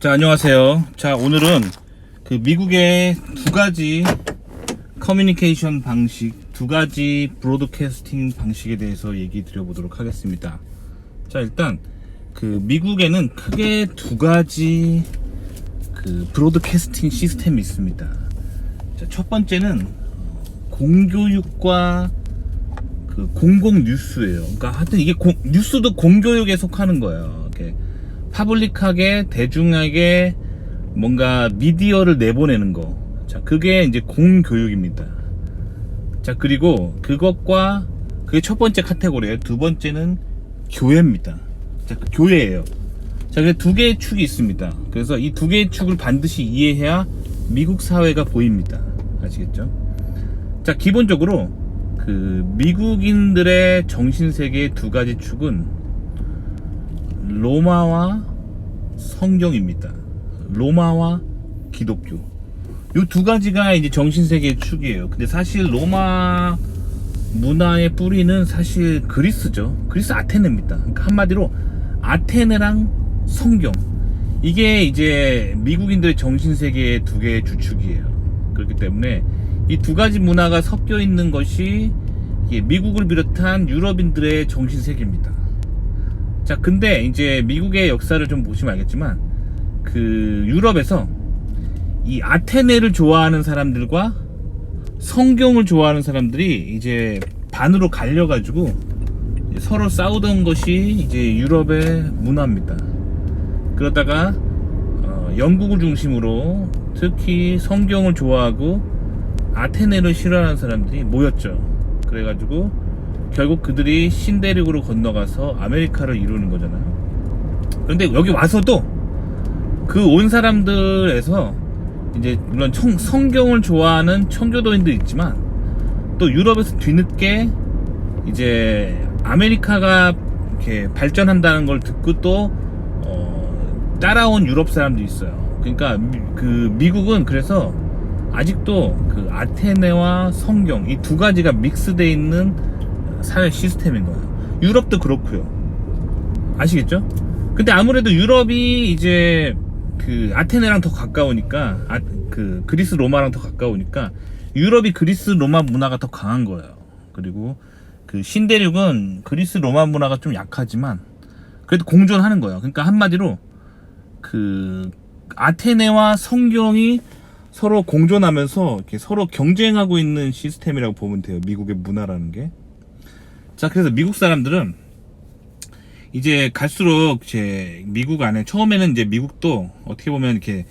자, 안녕하세요. 자, 오늘은 그 미국의 두 가지 커뮤니케이션 방식, 두 가지 브로드캐스팅 방식에 대해서 얘기 드려보도록 하겠습니다. 자, 일단 그 미국에는 크게 두 가지 그 브로드캐스팅 시스템이 있습니다. 자, 첫 번째는 공교육과 그 공공 뉴스예요. 그러니까 하여튼 이게 공- 뉴스도 공교육에 속하는 거예요. 파블릭하게 대중에게 뭔가 미디어를 내보내는 거. 자, 그게 이제 공교육입니다. 자, 그리고 그것과 그게 첫 번째 카테고리예요. 두 번째는 교회입니다. 자, 그 교회예요. 자, 그래서 두 개의 축이 있습니다. 그래서 이 두 개의 축을 반드시 이해해야 미국 사회가 보입니다. 아시겠죠? 자, 기본적으로 그 미국인들의 정신 세계의 두 가지 축은 로마와 성경입니다. 로마와 기독교. 요두 가지가 이제 정신 세계의 축이에요. 근데 사실 로마 문화의 뿌리는 사실 그리스죠. 그리스 아테네입니다. 그러니까 한마디로 아테네랑 성경. 이게 이제 미국인들의 정신 세계의 두 개의 주축이에요. 그렇기 때문에 이 두 가지 문화가 섞여 있는 것이 미국을 비롯한 유럽인들의 정신 세계입니다. 자, 근데 이제 미국의 역사를 좀 보시면 알겠지만 그 유럽에서 이 아테네를 좋아하는 사람들과 성경을 좋아하는 사람들이 이제 반으로 갈려가지고 서로 싸우던 것이 이제 유럽의 문화입니다. 그러다가 어, 영국을 중심으로 특히 성경을 좋아하고 아테네를 싫어하는 사람들이 모였죠. 그래가지고 결국 그들이 신대륙으로 건너가서 아메리카를 이루는 거잖아요. 그런데 여기 와서도 그 온 사람들에서 이제 물론 청- 성경을 좋아하는 청교도인도 있지만 또 유럽에서 뒤늦게 이제 아메리카가 이렇게 발전한다는 걸 듣고 또 어, 따라온 유럽 사람도 있어요. 그러니까 미, 그 미국은 그래서 아직도 그 아테네와 성경 이 두 가지가 믹스되어 있는 사회 시스템인 거예요. 유럽도 그렇고요. 아시겠죠? 근데 아무래도 유럽이 이제 그 아테네랑 더 가까우니까 아, 그 그리스 로마랑 더 가까우니까 유럽이 그리스 로마 문화가 더 강한 거예요. 그리고 그 신대륙은 그리스 로마 문화가 좀 약하지만 그래도 공존하는 거예요. 그러니까 한마디로 그 아테네와 성경이 서로 공존하면서 이렇게 서로 경쟁하고 있는 시스템이라고 보면 돼요. 미국의 문화라는 게. 자, 그래서 미국 사람들은 이제 갈수록 제 미국 안에 처음에는 이제 미국도 어떻게 보면 이렇게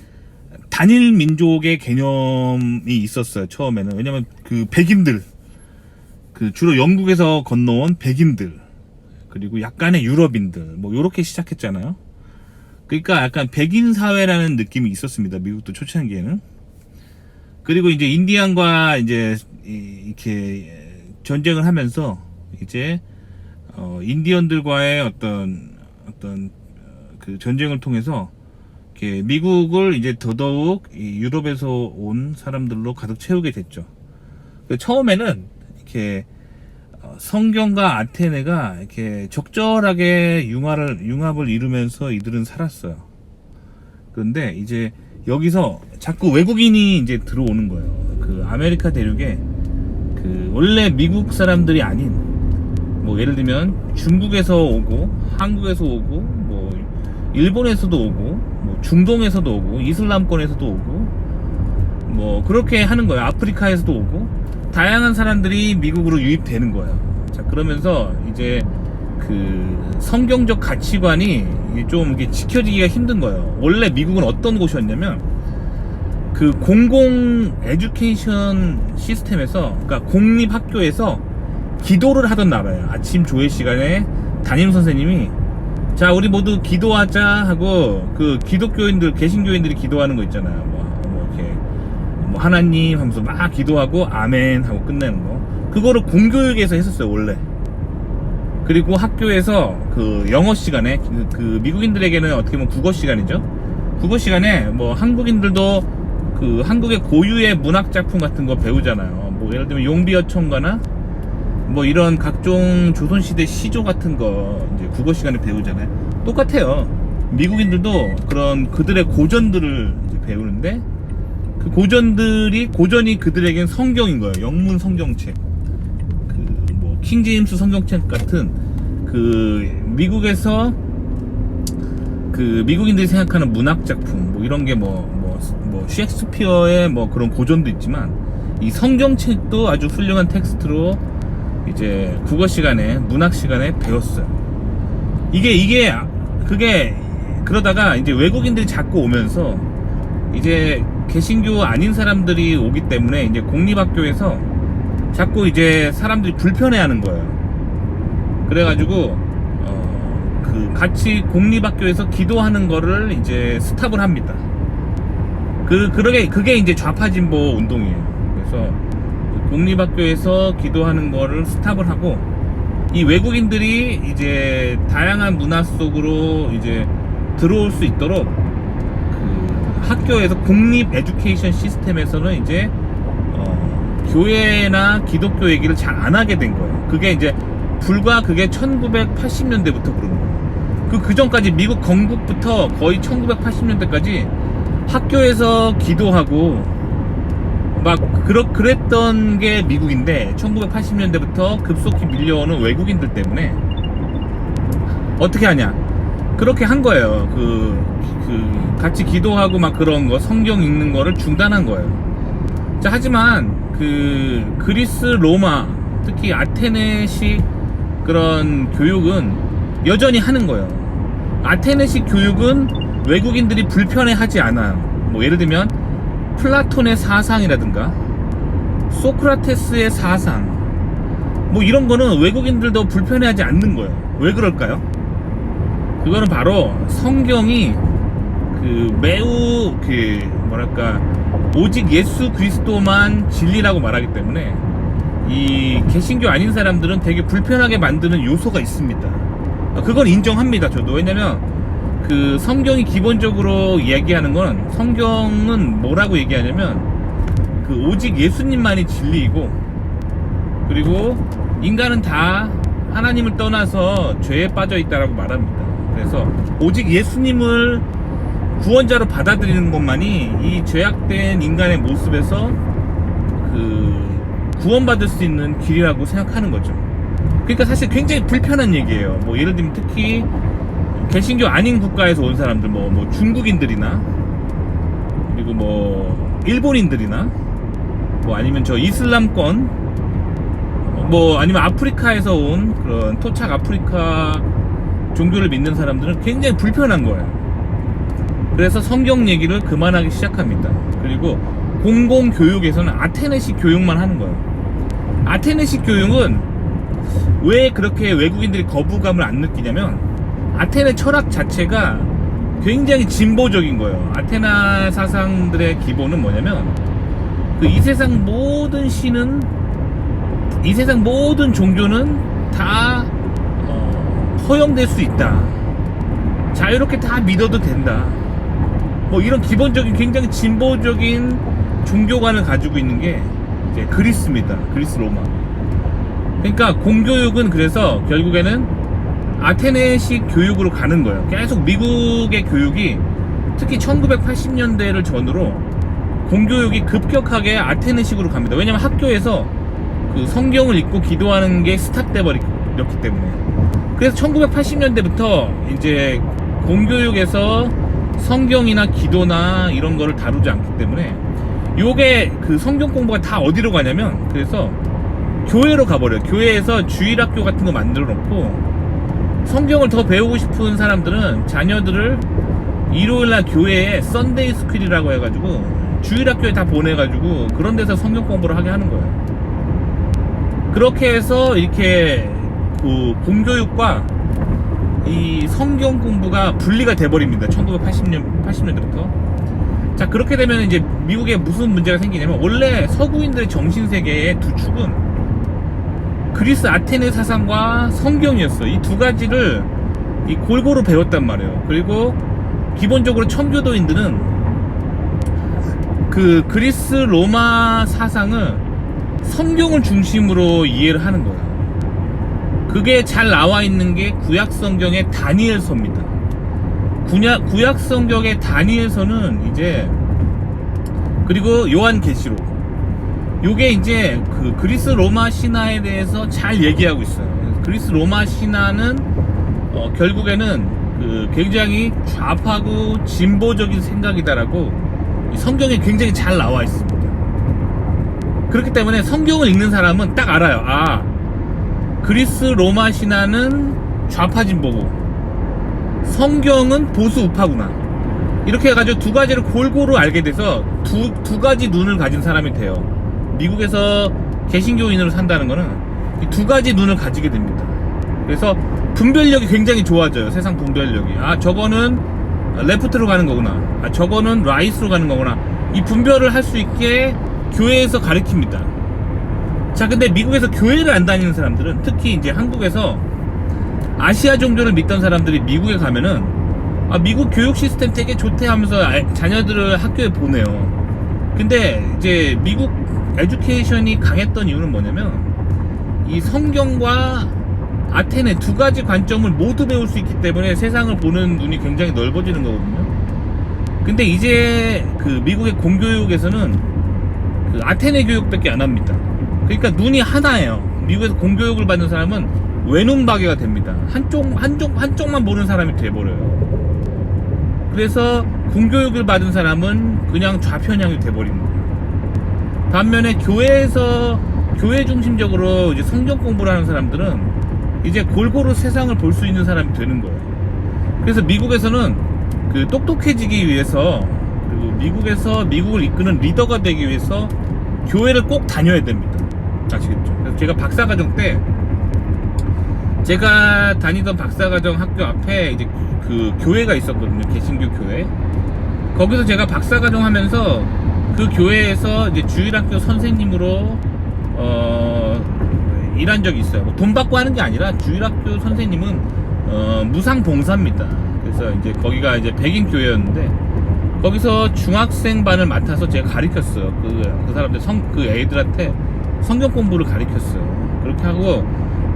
단일 민족의 개념이 있었어요. 처음에는 왜냐면 그 백인들 그 주로 영국에서 건너온 백인들 그리고 약간의 유럽인들 뭐 요렇게 시작했잖아요. 그러니까 약간 백인 사회라는 느낌이 있었습니다. 미국도 초창기에는. 그리고 이제 인디안과 이제 이- 이렇게 전쟁을 하면서 이제 어, 인디언들과의 어떤 어떤 어, 그 전쟁을 통해서 이렇게 미국을 이제 더더욱 이 유럽에서 온 사람들로 가득 채우게 됐죠. 그 처음에는 이렇게 어, 성경과 아테네가 이렇게 적절하게 융합을 융합을 이루면서 이들은 살았어요. 그런데 이제 여기서 자꾸 외국인이 이제 들어오는 거예요. 그 아메리카 대륙에 그 원래 미국 사람들이 아닌 뭐 예를 들면 중국에서 오고 한국에서 오고 뭐 일본에서도 오고 뭐 중동에서도 오고 이슬람권에서도 오고 뭐 그렇게 하는 거예요. 아프리카에서도 오고 다양한 사람들이 미국으로 유입되는 거예요. 자 그러면서 이제 그 성경적 가치관이 좀 이게 지켜지기가 힘든 거예요. 원래 미국은 어떤 곳이었냐면 그 공공 에듀케이션 시스템에서 그러니까 공립 학교에서 기도를 하던 나라예요. 아침 조회 시간에 담임 선생님이 자 우리 모두 기도하자 하고 그 기독교인들 개신교인들이 기도하는 거 있잖아요. 뭐, 뭐 이렇게 뭐 하나님 하면서 막 기도하고 아멘 하고 끝내는 거. 그거를 공교육에서 했었어요 원래. 그리고 학교에서 그 영어 시간에 그, 그 미국인들에게는 어떻게 보면 국어 시간이죠. 국어 시간에 뭐 한국인들도 그 한국의 고유의 문학 작품 같은 거 배우잖아요. 뭐 예를 들면 용비어천가나 뭐 이런 각종 조선시대 시조 같은 거 이제 국어 시간에 배우잖아요. 똑같아요. 미국인들도 그런 그들의 고전들을 배우는데 그 고전들이 고전이 그들에겐 성경인 거예요. 영문 성경책. 그 뭐 킹제임스 성경책 같은 그 미국에서 그 미국인들이 생각하는 문학 작품 뭐 이런 게뭐뭐뭐 셰익스피어의 뭐 그런 고전도 있지만 이 성경책도 아주 훌륭한 텍스트로 이제 국어 시간에 문학 시간에 배웠어요. 이게 이게 그게 그러다가 이제 외국인들이 자꾸 오면서 이제 개신교 아닌 사람들이 오기 때문에 이제 공립학교에서 자꾸 이제 사람들이 불편해하는 거예요. 그래가지고 어, 그 같이 공립학교에서 기도하는 거를 이제 스탑을 합니다. 그 그러게 그게 이제 좌파진보 운동이에요. 그래서 공립학교에서 기도하는 거를 스탑을 하고 이 외국인들이 이제 다양한 문화 속으로 이제 들어올 수 있도록 그 학교에서 공립 에듀케이션 시스템에서는 이제 어, 교회나 기독교 얘기를 잘 안 하게 된 거예요. 그게 이제 불과 그게 1980년대부터 그런 거예요. 그, 그 전까지 미국 건국부터 거의 1980년대까지 학교에서 기도하고 막 그렇 그랬던 게 미국인데 1980년대부터 급속히 밀려오는 외국인들 때문에 어떻게 하냐? 그렇게 한 거예요. 그, 그 같이 기도하고 막 그런 거 성경 읽는 거를 중단한 거예요. 자 하지만 그 그리스 로마 특히 아테네식 그런 교육은 여전히 하는 거예요. 아테네식 교육은 외국인들이 불편해하지 않아요. 뭐 예를 들면 플라톤의 사상이라든가 소크라테스의 사상 뭐 이런 거는 외국인들도 불편해하지 않는 거예요. 왜 그럴까요? 그거는 바로 성경이 그 매우 그 뭐랄까 오직 예수 그리스도만 진리라고 말하기 때문에 이 개신교 아닌 사람들은 되게 불편하게 만드는 요소가 있습니다. 그건 인정합니다. 저도 왜냐면 그 성경이 기본적으로 이야기하는 건 성경은 뭐라고 얘기하냐면 그 오직 예수님만이 진리이고 그리고 인간은 다 하나님을 떠나서 죄에 빠져 있다라고 말합니다. 그래서 오직 예수님을 구원자로 받아들이는 것만이 이 죄악된 인간의 모습에서 그 구원받을 수 있는 길이라고 생각하는 거죠. 그러니까 사실 굉장히 불편한 얘기예요. 뭐 예를 들면 특히 개신교 아닌 국가에서 온 사람들 뭐, 뭐 중국인들이나 그리고 뭐 일본인들이나 뭐 아니면 저 이슬람권 뭐 아니면 아프리카에서 온 그런 토착 아프리카 종교를 믿는 사람들은 굉장히 불편한 거예요. 그래서 성경 얘기를 그만하기 시작합니다. 그리고 공공 교육에서는 아테네식 교육만 하는 거예요. 아테네식 교육은 왜 그렇게 외국인들이 거부감을 안 느끼냐면 아테네 철학 자체가 굉장히 진보적인 거예요. 아테나 사상들의 기본은 뭐냐면 그 이 세상 모든 신은 이 세상 모든 종교는 다 어, 허용될 수 있다. 자유롭게 다 믿어도 된다. 뭐 이런 기본적인 굉장히 진보적인 종교관을 가지고 있는 게 이제 그리스입니다. 그리스 로마. 그러니까 공교육은 그래서 결국에는 아테네식 교육으로 가는 거예요. 계속 미국의 교육이 특히 1980년대를 전후로 공교육이 급격하게 아테네식으로 갑니다. 왜냐면 학교에서 그 성경을 읽고 기도하는 게 스탑돼 버렸기 때문에. 그래서 1980년대부터 이제 공교육에서 성경이나 기도나 이런 거를 다루지 않기 때문에 요게 그 성경 공부가 다 어디로 가냐면 그래서 교회로 가버려요. 교회에서 주일학교 같은 거 만들어 놓고 성경을 더 배우고 싶은 사람들은 자녀들을 일요일날 교회에 썬데이 스쿨이라고 해가지고 주일 학교에 다 보내가지고 그런 데서 성경 공부를 하게 하는 거예요. 그렇게 해서 이렇게 그 공교육과 이 성경 공부가 분리가 돼버립니다. 1980년 80년대부터. 자 그렇게 되면 이제 미국에 무슨 문제가 생기냐면 원래 서구인들의 정신 세계의 두 축은 그리스 아테네 사상과 성경이었어. 이 두 가지를 이 골고루 배웠단 말이에요. 그리고 기본적으로 청교도인들은 그 그리스 로마 사상을 성경을 중심으로 이해를 하는 거예요. 그게 잘 나와 있는 게 구약 성경의 다니엘서입니다. 구약, 구약 성경의 다니엘서는 이제 그리고 요한 계시록 요게 이제 그 그리스 로마 신화에 대해서 잘 얘기하고 있어요. 그리스 로마 신화는 어, 결국에는 그 굉장히 좌파고 진보적인 생각이다라고 이 성경에 굉장히 잘 나와 있습니다. 그렇기 때문에 성경을 읽는 사람은 딱 알아요. 아, 그리스 로마 신화는 좌파 진보고 성경은 보수 우파구나. 이렇게 해가지고 두 가지를 골고루 알게 돼서 두, 두 가지 눈을 가진 사람이 돼요. 미국에서 개신교인으로 산다는 거는 이두 가지 눈을 가지게 됩니다. 그래서 분별력이 굉장히 좋아져요. 세상 분별력이. 아, 저거는 레프트로 가는 거구나. 아, 저거는 라이트로 가는 거구나. 이 분별을 할 수 있게 교회에서 가르칩니다. 자, 근데 미국에서 교회를 안 다니는 사람들은 특히 이제 한국에서 아시아 종교를 믿던 사람들이 미국에 가면은 아, 미국 교육 시스템 되게 좋대 하면서 아- 자녀들을 학교에 보내요. 근데 이제 미국 에듀케이션이 강했던 이유는 뭐냐면 이 성경과 아테네 두 가지 관점을 모두 배울 수 있기 때문에 세상을 보는 눈이 굉장히 넓어지는 거거든요. 근데 이제 그 미국의 공교육에서는 그 아테네 교육밖에 안 합니다. 그러니까 눈이 하나예요. 미국에서 공교육을 받는 사람은 외눈박이가 됩니다. 한쪽 한쪽 한쪽만 보는 사람이 돼버려요. 그래서 공교육을 받은 사람은 그냥 좌편향이 돼버립니다. 반면에 교회에서 교회 중심적으로 이제 성경 공부를 하는 사람들은 이제 골고루 세상을 볼 수 있는 사람이 되는 거예요. 그래서 미국에서는 그 똑똑해지기 위해서 그리고 미국에서 미국을 이끄는 리더가 되기 위해서 교회를 꼭 다녀야 됩니다. 아시겠죠? 그래서 제가 박사과정 때 제가 다니던 박사과정 학교 앞에 이제 그 교회가 있었거든요. 개신교 교회. 거기서 제가 박사과정 하면서 그 교회에서 이제 주일학교 선생님으로 어 일한 적이 있어요. 뭐 돈 받고 하는 게 아니라 주일학교 선생님은 어 무상 봉사입니다. 그래서 이제 거기가 이제 백인 교회였는데 거기서 중학생 반을 맡아서 제가 가르쳤어요. 그, 그 사람들 성, 그 애들한테 성경 공부를 가르쳤어요. 그렇게 하고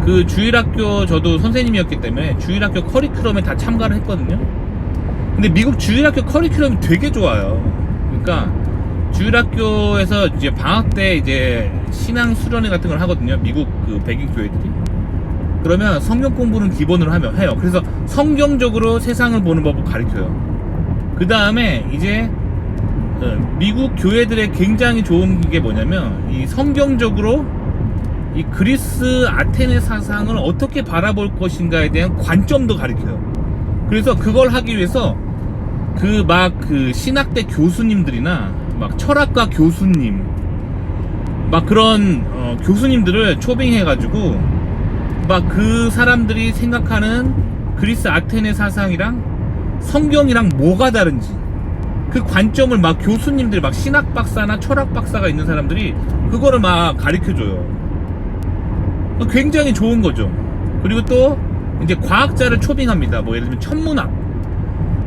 그 주일학교 저도 선생님이었기 때문에 주일학교 커리큘럼에 다 참가를 했거든요. 근데 미국 주일학교 커리큘럼이 되게 좋아요. 그러니까 주일학교에서 이제 방학 때 이제 신앙 수련회 같은 걸 하거든요. 미국 그 백인 교회들이. 그러면 성경 공부는 기본으로 하면 해요. 그래서 성경적으로 세상을 보는 법을 가르쳐요. 그 다음에 이제 어, 미국 교회들의 굉장히 좋은 게 뭐냐면 이 성경적으로 이 그리스 아테네 사상을 어떻게 바라볼 것인가에 대한 관점도 가르쳐요. 그래서 그걸 하기 위해서 그 막그 신학대 교수님들이나 막 철학과 교수님 막 그런 어, 교수님들을 초빙해가지고 막 그 사람들이 생각하는 그리스 아테네 사상이랑 성경이랑 뭐가 다른지 그 관점을 막 교수님들 막 신학 박사나 철학 박사가 있는 사람들이 그거를 막 가르쳐 줘요. 굉장히 좋은 거죠. 그리고 또 이제 과학자를 초빙합니다. 뭐 예를 들면 천문학,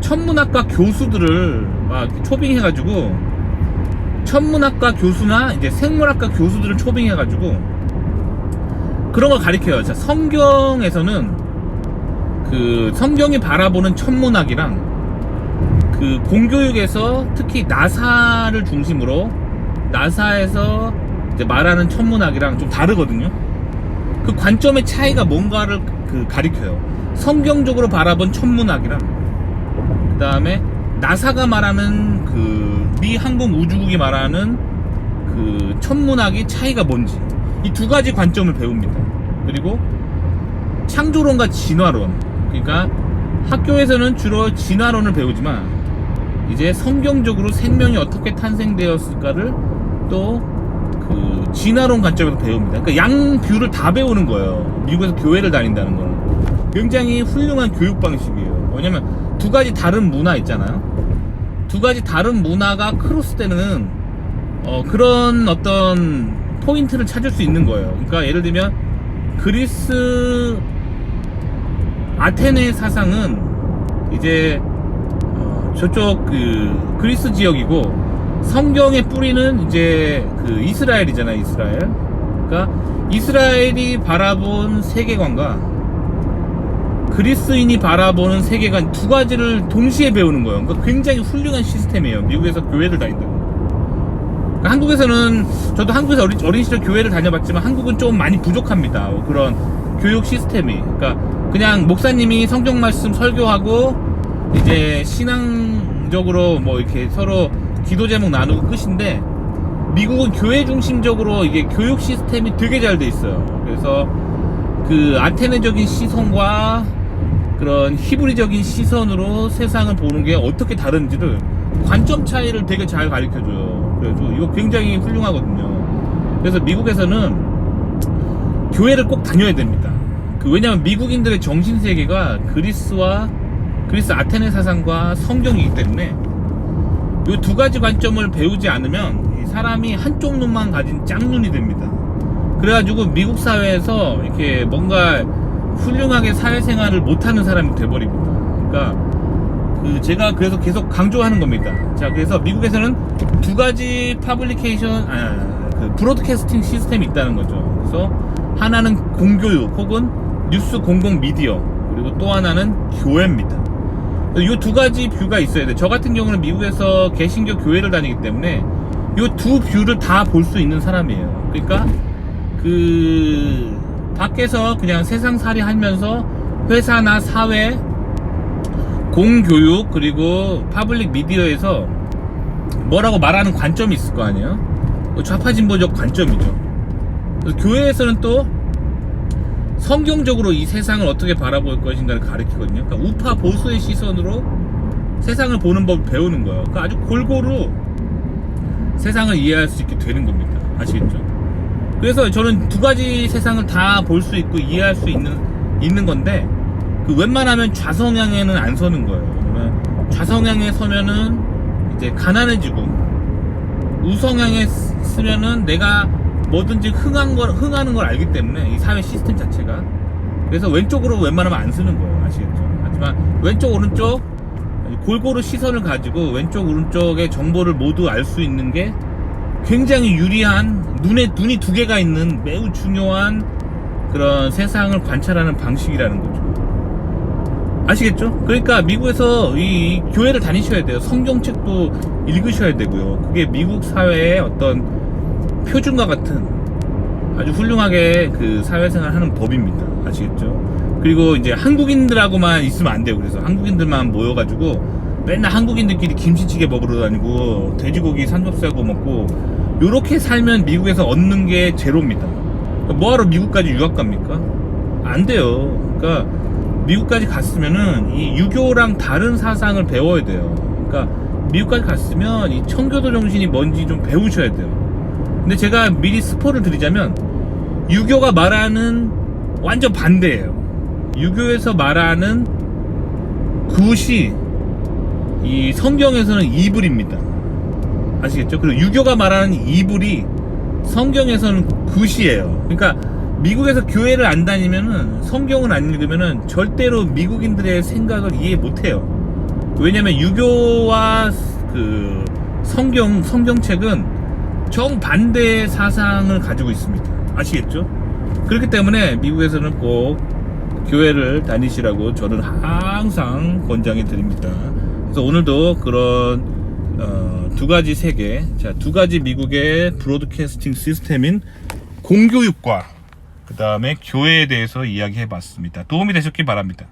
천문학과 교수들을 막 초빙해가지고 천문학과 교수나 이제 생물학과 교수들을 초빙해가지고 그런 걸 가르쳐요. 자, 성경에서는 그 성경이 바라보는 천문학이랑 그 공교육에서 특히 나사를 중심으로 나사에서 말하는 천문학이랑 좀 다르거든요. 그 관점의 차이가 뭔가를 그 가리켜요. 성경적으로 바라본 천문학이랑 그 다음에 나사가 말하는 그 미 항공 우주국이 말하는 그 천문학이 차이가 뭔지 이 두 가지 관점을 배웁니다. 그리고 창조론과 진화론 그러니까 학교에서는 주로 진화론을 배우지만 이제 성경적으로 생명이 어떻게 탄생되었을까를 또 그 진화론 관점에서 배웁니다. 그러니까 양 뷰를 다 배우는 거예요. 미국에서 교회를 다닌다는 거는 굉장히 훌륭한 교육 방식이에요. 왜냐면 두 가지 다른 문화 있잖아요. 두 가지 다른 문화가 크로스되는 어, 그런 어떤 포인트를 찾을 수 있는 거예요. 그러니까 예를 들면 그리스 아테네 사상은 이제 어, 저쪽 그 그리스 지역이고 성경의 뿌리는 이제 그 이스라엘이잖아요, 이스라엘. 그러니까 이스라엘이 바라본 세계관과 그리스인이 바라보는 세계관 두 가지를 동시에 배우는 거예요. 그러니까 굉장히 훌륭한 시스템이에요. 미국에서 교회를 다닌다고. 그러니까 한국에서는 저도 한국에서 어린, 어린 시절 교회를 다녀봤지만 한국은 좀 많이 부족합니다. 뭐 그런 교육 시스템이. 그러니까 그냥 목사님이 성경 말씀 설교하고 이제 신앙적으로 뭐 이렇게 서로 기도 제목 나누고 끝인데 미국은 교회 중심적으로 이게 교육 시스템이 되게 잘 돼 있어요. 그래서 그 아테네적인 시선과 그런 히브리적인 시선으로 세상을 보는 게 어떻게 다른지를 관점 차이를 되게 잘 가르쳐 줘요. 그래서 이거 굉장히 훌륭하거든요. 그래서 미국에서는 교회를 꼭 다녀야 됩니다. 그 왜냐하면 미국인들의 정신 세계가 그리스와 그리스 아테네 사상과 성경이기 때문에 이 두 가지 관점을 배우지 않으면 이 사람이 한쪽 눈만 가진 짝눈이 됩니다. 그래가지고 미국 사회에서 이렇게 뭔가 훌륭하게 사회생활을 못하는 사람이 돼버립니다. 그러니까 그 제가 그래서 계속 강조하는 겁니다. 자 그래서 미국에서는 두 가지 파블리케이션 아, 그 브로드캐스팅 시스템이 있다는 거죠. 그래서 하나는 공교육 혹은 뉴스 공공 미디어 그리고 또 하나는 교회입니다. 이 두 가지 뷰가 있어야 돼. 저 같은 경우는 미국에서 개신교 교회를 다니기 때문에 이 두 뷰를 다 볼 수 있는 사람이에요. 그러니까 그 밖에서 그냥 세상살이 하면서 회사나 사회, 공교육 그리고 파블릭 미디어에서 뭐라고 말하는 관점이 있을 거 아니에요? 좌파진보적 관점이죠. 교회에서는 또 성경적으로 이 세상을 어떻게 바라볼 것인가를 가르치거든요. 그러니까 우파 보수의 시선으로 세상을 보는 법을 배우는 거예요. 그러니까 아주 골고루 세상을 이해할 수 있게 되는 겁니다. 아시겠죠? 그래서 저는 두 가지 세상을 다 볼 수 있고 이해할 수 있는 있는 건데 그 웬만하면 좌성향에는 안 서는 거예요. 좌성향에 서면은 이제 가난해지고 우성향에 쓰- 쓰면은 내가 뭐든지 흥한 걸 흥하는 걸 알기 때문에 이 사회 시스템 자체가 그래서 왼쪽으로 웬만하면 안 쓰는 거예요. 아시겠죠? 하지만 왼쪽 오른쪽 골고루 시선을 가지고 왼쪽 오른쪽의 정보를 모두 알 수 있는 게 굉장히 유리한 눈에 눈이 두 개가 있는 매우 중요한 그런 세상을 관찰하는 방식이라는 거죠. 아시겠죠? 그러니까 미국에서 이, 이 교회를 다니셔야 돼요. 성경책도 읽으셔야 되고요. 그게 미국 사회의 어떤 표준과 같은 아주 훌륭하게 그 사회생활 하는 법입니다. 아시겠죠? 그리고 이제 한국인들하고만 있으면 안 돼요. 그래서 한국인들만 모여가지고 맨날 한국인들끼리 김치찌개 먹으러 다니고 돼지고기 삼겹살고 먹고 요렇게 살면 미국에서 얻는 게 제로입니다. 뭐하러 미국까지 유학 갑니까? 안 돼요. 그러니까 미국까지 갔으면은 이 유교랑 다른 사상을 배워야 돼요. 그러니까 미국까지 갔으면 이 청교도 정신이 뭔지 좀 배우셔야 돼요. 근데 제가 미리 스포를 드리자면 유교가 말하는 완전 반대예요. 유교에서 말하는 굿이 이 성경에서는 이불입니다. 아시겠죠? 그리고 유교가 말하는 이불이 성경에서는 굿이에요. 그러니까 미국에서 교회를 안 다니면은 성경을 안 읽으면은 절대로 미국인들의 생각을 이해 못 해요. 왜냐면 유교와 그 성경 성경책은 정반대의 사상을 가지고 있습니다. 아시겠죠? 그렇기 때문에 미국에서는 꼭 교회를 다니시라고 저는 항상 권장해 드립니다. 그래서 오늘도 그런 어, 두 가지 세계, 자, 두 가지 미국의 브로드캐스팅 시스템인 공교육과 그 다음에 교회에 대해서 이야기해 봤습니다. 도움이 되셨길 바랍니다.